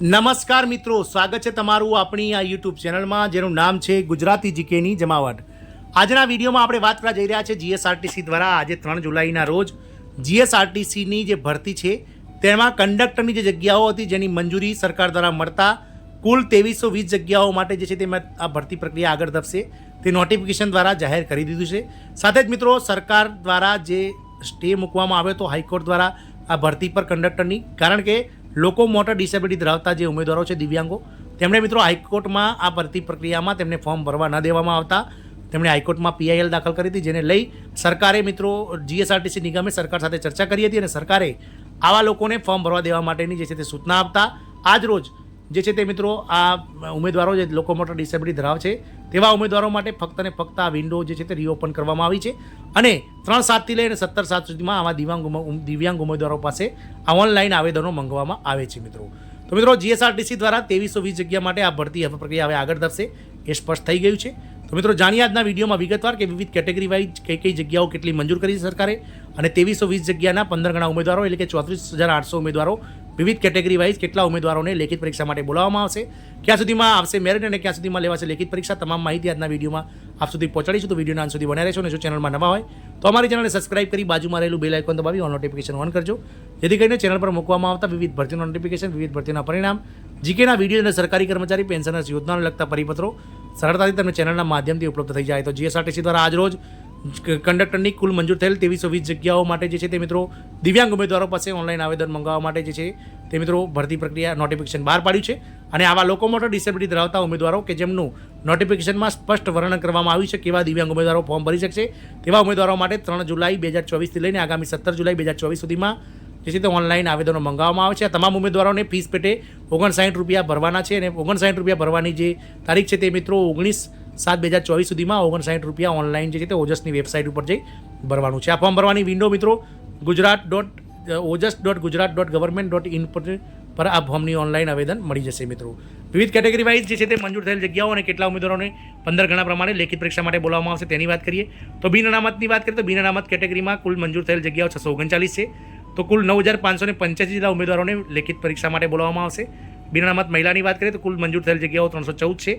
નમસ્કાર મિત્રો, સ્વાગત છે તમારું આપણી આ યુટ્યુબ ચેનલમાં જેનું નામ છે ગુજરાતી જીકેની જમાવટ. આજના વિડીયોમાં આપણે વાત કરવા જઈ રહ્યા છે જીએસઆરટીસી દ્વારા, આજે ત્રણ જુલાઈના રોજ. જીએસઆરટીસીની જે ભરતી છે, તેમાં કંડક્ટરની જે જગ્યાઓ હતી, જેની મંજૂરી સરકાર દ્વારા મળતા કુલ ત્રેવીસો વીસ જગ્યાઓ માટે જે છે તેમાં આ ભરતી પ્રક્રિયા આગળ ધપશે તે નોટિફિકેશન દ્વારા જાહેર કરી દીધું છે. સાથે જ મિત્રો, સરકાર દ્વારા જે સ્ટે મૂકવામાં આવ્યો હતો, હાઈકોર્ટ દ્વારા આ ભરતી પર કંડક્ટરની, કારણ કે લોકો મોટર ડિસેબિલિટી ધરાવતા જે ઉમેદવારો છે, દિવ્યાંગો, તેમણે મિત્રો હાઈકોર્ટમાં આ ભરતી પ્રક્રિયામાં તેમને ફોર્મ ભરવા ન દેવામાં આવતા. તેમણે હાઈકોર્ટમાં પીઆઈએલ દાખલ કરી હતી, જેને લઈ સરકારે મિત્રો જીએસઆરટીસી નિગમે સરકાર સાથે ચર્ચા કરી હતી અને સરકારે આવા લોકોને ફોર્મ ભરવા દેવા માટેની જે છે તે સૂચના આપતા. આજ રોજ જે છે તે મિત્રો આ ઉમેદવારો જે લોકો મોટર ડિસેબિલિટી ધરાવે છે, તેવા ઉમેદવારો માટે ફક્ત ને ફક્ત આ વિન્ડો જે છે તે રીઓપન કરવામાં આવી છે. અને ત્રણ સાતથી લઈને સત્તર સાત સુધીમાં આવા દિવ્યાંગ દિવ્યાંગ ઉમેદવારો પાસે આ ઓનલાઈન આવેદનો મંગવામાં આવે છે મિત્રો. તો મિત્રો જીએસઆરટીસી દ્વારા ત્રેવીસો વીસ જગ્યા માટે આ ભરતી પ્રક્રિયા હવે આગળ ધરશે એ સ્પષ્ટ થઈ ગયું છે. તો મિત્રો, જાણીએ આજના વિડીયોમાં વિગતવાર કે વિવિધ કેટેગરી વાઇઝ કઈ કઈ જગ્યાઓ કેટલી મંજૂર કરી સરકારે અને ત્રેવીસો વીસ જગ્યાના પંદર ગણા ઉમેદવારો એટલે કે ચોત્રીસ હજાર આઠસો ઉમેદવારો વિવિધ કેટેગરી વાઇઝ કેટલા ઉમેદવારોને લેખિત પરીક્ષા માટે બોલાવવામાં આવશે? ક્યાં સુધીમાં આવશે મેરિટ અને ક્યાં સુધીમાં લેવાશે લેખિત પરીક્ષા? તમામ માહિતી આજના વિડીયોમાં આપ સુધી પહોંચાડીશું. તો વિડીયોના અંત સુધી બનાવી રહેશો અને જો ચેનલમાં નવા હોય, તો અમારી ચેનલને સબસ્ક્રાઇબ કરી બાજુમાં રહેલું બેલ આઇકોન દબાવી ઓન નોટિફિકેશન ઓન કરજો. જેથી કરીને ચેનલ પર મૂકવામાં આવતા વિવિધ ભરતીના નોટિફિકેશન વિવિધ ભરતીના પરિણામ જીકેના વીડિયો અને સરકારી કર્મચારી પેન્શનર્સ યોજનાને લગતા પરિપત્રો સરળતાથી તમને ચેનલના માધ્યમથી ઉપલબ્ધ થઈ જાય. તો જીએસઆરટીસી દ્વારા આજરોજ કંડક્ટરની કુલ મંજૂર થયેલ તેવી વીસ જગ્યાઓ માટે જે છે તે મિત્રો દિવ્યાંગ ઉમેદવારો પાસે ઓનલાઈન આવેદન મંગાવવા માટે જે છે તે મિત્રો ભરતી પ્રક્રિયા નોટિફિકેશન બહાર પાડ્યું છે. અને આવા લોકો મોટર ડિસેબિલિટી ધરાવતા ઉમેદવારો કે જેમનું નોટિફિકેશનમાં સ્પષ્ટ વર્ણન કરવામાં આવ્યું છે કેવા દિવ્યાંગ ઉમેદવારો ફોર્મ ભરી શકશે તેવા ઉમેદવારો માટે ત્રણ જુલાઈ બે હજાર ચોવીસથી લઈને આગામી સત્તર જુલાઈ બે હજાર ચોવીસ સુધીમાં જે છે તે ઓનલાઈન આવેદનો મંગાવવામાં આવે છે. તમામ ઉમેદવારોને ફીસ પેટે ઓગણસાઠ રૂપિયા ભરવાના છે અને ઓગણસાઠ રૂપિયા ભરવાની જે તારીખ છે તે મિત્રો ઓગણીસ સાત બે હજાર ચોવીસ સુધીમાં ઓગણસાઠ રૂપિયા ઓનલાઈન જે છે તે ઓજસની વેબસાઇટ ઉપર જઈ ભરવાનું છે. આ ફોર્મ ભરવાની વિન્ડો મિત્રો Gujarat dot Ojas dot Gujarat dot government dot in પર આ ફોર્મની ઓનલાઈન આવેદન મળી જશે મિત્રો. વિવિધ કેટેગરી વાઇઝ જે છે તે મંજૂર થયેલ જગ્યાઓ અને કેટલા ઉમેદવારોને પંદર ગણા પ્રમાણે લેખિત પરીક્ષા માટે બોલાવવામાં આવશે તેની વાત કરીએ. તો બિન અનામતની વાત કરીએ તો બિન અનામત કેટેગરીમાં કુલ મંજૂર થયેલ જગ્યાઓ છસો ઓગણચાલીસ છે. તો કુલ નવ હજાર પાંચસો ને પંચ્યાસી જેટલા ઉમેદવારોને લેખિત પરીક્ષા માટે બોલાવવામાં આવશે. બિન મહિલાની વાત કરીએ તો કુલ મંજૂર થયેલ જગ્યાઓ ત્રણસો ચૌદ છે.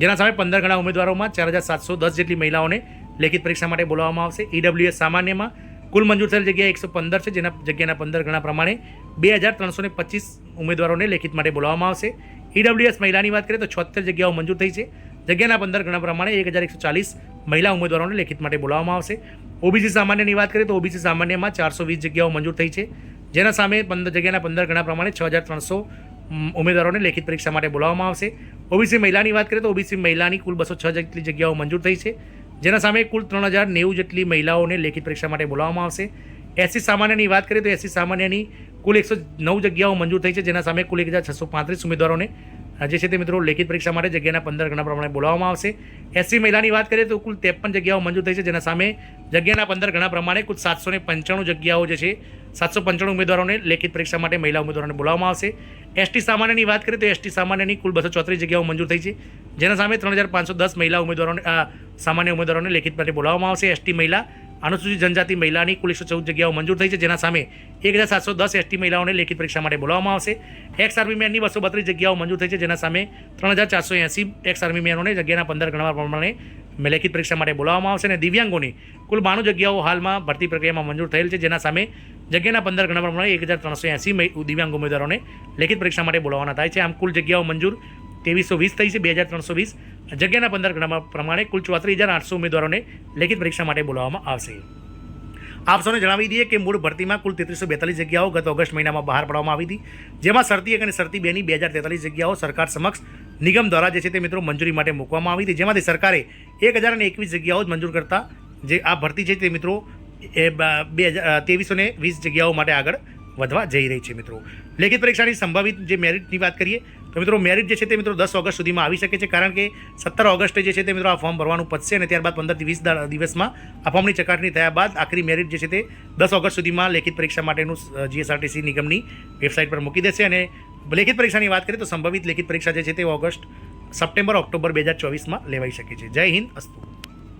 જેના સામે પંદર ગણા ઉમેદવારોમાં ચાર હજાર સાતસો દસ જેટલી મહિલાઓને લેખિત પરીક્ષા માટે બોલાવવામાં આવશે. ઈડબ્લ્યુએસ સામાન્યમાં કુલ મંજૂર થયેલ જગ્યા એકસો પંદર છે, જેના જગ્યાના પંદર ગણા પ્રમાણે બે હજાર ત્રણસો ને પચીસ ઉમેદવારોને લેખિત માટે બોલાવવામાં આવશે. ઈડબ્લ્યુએસ મહિલાની વાત કરીએ તો છોતેર જગ્યાઓ મંજૂર થઈ છે. જગ્યાના પંદર ગણા પ્રમાણે એક હજાર એકસો ચાલીસ મહિલા ઉમેદવારોને લેખિત માટે બોલાવવામાં આવશે. ઓબીસી સામાન્યની વાત કરીએ તો ઓબીસી સામાન્યમાં ચારસો વીસ જગ્યાઓ મંજૂર થઈ છે. જેના સામે પંદર જગ્યાના પંદર ગણા પ્રમાણે છ હજાર ત્રણસો ઉમેદવારોને લેખિત પરીક્ષા માટે બોલાવવામાં આવશે. ઓબીસી મહિલાની વાત કરીએ તો ઓબીસી મહિલાની કુલ બસો છ જેટલી જગ્યાઓ મંજૂર થઈ છે. જેના સામે કુલ ત્રણ હજાર નેવું જેટલી મહિલાઓને લેખિત પરીક્ષા માટે બોલાવવામાં આવશે. એસી સામાન્યની વાત કરીએ તો એસી સામાન્યની કુલ એકસો નવ જગ્યાઓ મંજૂર થઈ છે. જેના સામે કુલ એક હજાર છસો પાંત્રીસ ઉમેદવારોને જે છે તે મિત્રો લેખિત પરીક્ષા માટે જગ્યાના પંદર ગણા પ્રમાણે બોલાવવામાં આવશે. એસસી મહિલાની વાત કરીએ તો કુલ ત્રેપન જગ્યાઓ મંજૂર થઈ છે, જેના સામે જગ્યાના પંદર ગણા પ્રમાણે કુલ સાતસો ને પંચાણું જગ્યાઓ જે છે, સાતસો પંચાણું ઉમેદવારોને લેખિત પરીક્ષા માટે મહિલા ઉમેદવારોને બોલાવવામાં આવશે. એસટી સામાન્યની વાત કરીએ તો એસટી સામાન્યની કુલ બસો ચોત્રીસ જગ્યાઓ મંજૂર થઈ છે, જેના સામે ત્રણ હજાર પાંચસો દસ મહિલા ઉમેદવારોને સામાન્ય ઉમેદવારોને લેખિત માટે બોલાવવામાં આવશે. એસટી મહિલા અનુસૂચિત જનજાતિ મહિલાની કુલ એકસો ચૌદ જગ્યાઓ મંજૂર થઈ છે, જેના સામે એક હજાર સાતસો દસ એસટી મહિલાઓને લેખિત પરીક્ષા માટે બોલાવવામાં આવશે. એક્સ આર્મી મેનની બસો બત્રીસ જગ્યાઓ મંજૂર થઈ છે, જેના સામે ત્રણ હજાર ચારસો એંસી એક્સ આર્મી મેનોને જગ્યાના પંદર ગણવા પ્રમાણે લેખિત પરીક્ષા માટે બોલાવવામાં આવશે અને દિવ્યાંગોની કુલ બાણું જગ્યાઓ હાલમાં ભરતી પ્રક્રિયામાં મંજૂર થયેલ છે, જેના સામે જગ્યાના પંદર ગણા પ્રમાણે એક હજાર ત્રણસો એંસી દિવ્યાંગ ઉમેદવારોને લેખિત પરીક્ષા માટે બોલાવવાના થાય છે. આમ કુલ જગ્યાઓ મંજૂર ત્રેવીસો વીસ થઈ છે, બે હજાર ત્રણસો વીસ. જગ્યાના પંદર ગણા પ્રમાણે કુલ ચોત્રીસ હજાર આઠસો ઉમેદવારોને લેખિત પરીક્ષા માટે બોલાવવામાં આવશે. આપ જણાવી દઈએ કે મૂળ ભરતીમાં કુલ તેત્રીસો બેતાલીસ જગ્યાઓ ગત ઓગસ્ટ મહિનામાં બહાર પાડવામાં આવી હતી. જેમાં શરતી એક અને શરતી બેની બે હજાર તેતાલીસ જગ્યાઓ સરકાર સમક્ષ નિગમ દ્વારા જે છે તે મિત્રો મંજૂરી માટે મૂકવામાં આવી હતી. જેમાંથી સરકારે એક હજાર અને એકવીસ જગ્યાઓ જ મંજૂર કરતા જે આ ભરતી છે તે મિત્રો એ બ- હજાર ત્રેવીસો વીસ જગ્યાઓ માટે આગળ વધવા જઈ રહી છે મિત્રો. લેખિત પરીક્ષાની સંભવિત જે મેરિટની વાત કરીએ, તો મિત્રો મેરિટ જે છે તે મિત્રો દસ ઓગસ્ટ સુધીમાં આવી શકે છે, કારણ કે સત્તર ઓગસ્ટે જે છે તે મિત્રો આ ફોર્મ ભરવાનું પતશે અને ત્યારબાદ પંદરથી વીસ દિવસમાં આ ફોર્મની ચકાસણી થયા બાદ આખરી મેરિટ જે છે તે દસ ઓગસ્ટ સુધીમાં લેખિત પરીક્ષા માટેનું જીએસઆરટીસી નિગમની વેબસાઇટ પર મૂકી દેશે અને લેખિત પરીક્ષાની વાત કરીએ તો સંભવિત લેખિત પરીક્ષા જે છે તે ઓગસ્ટ, સપ્ટેમ્બર, ઓક્ટોબર બે હજાર ચોવીસમાં લેવાઈ શકે છે. જય હિન્દ, અસ્તુ.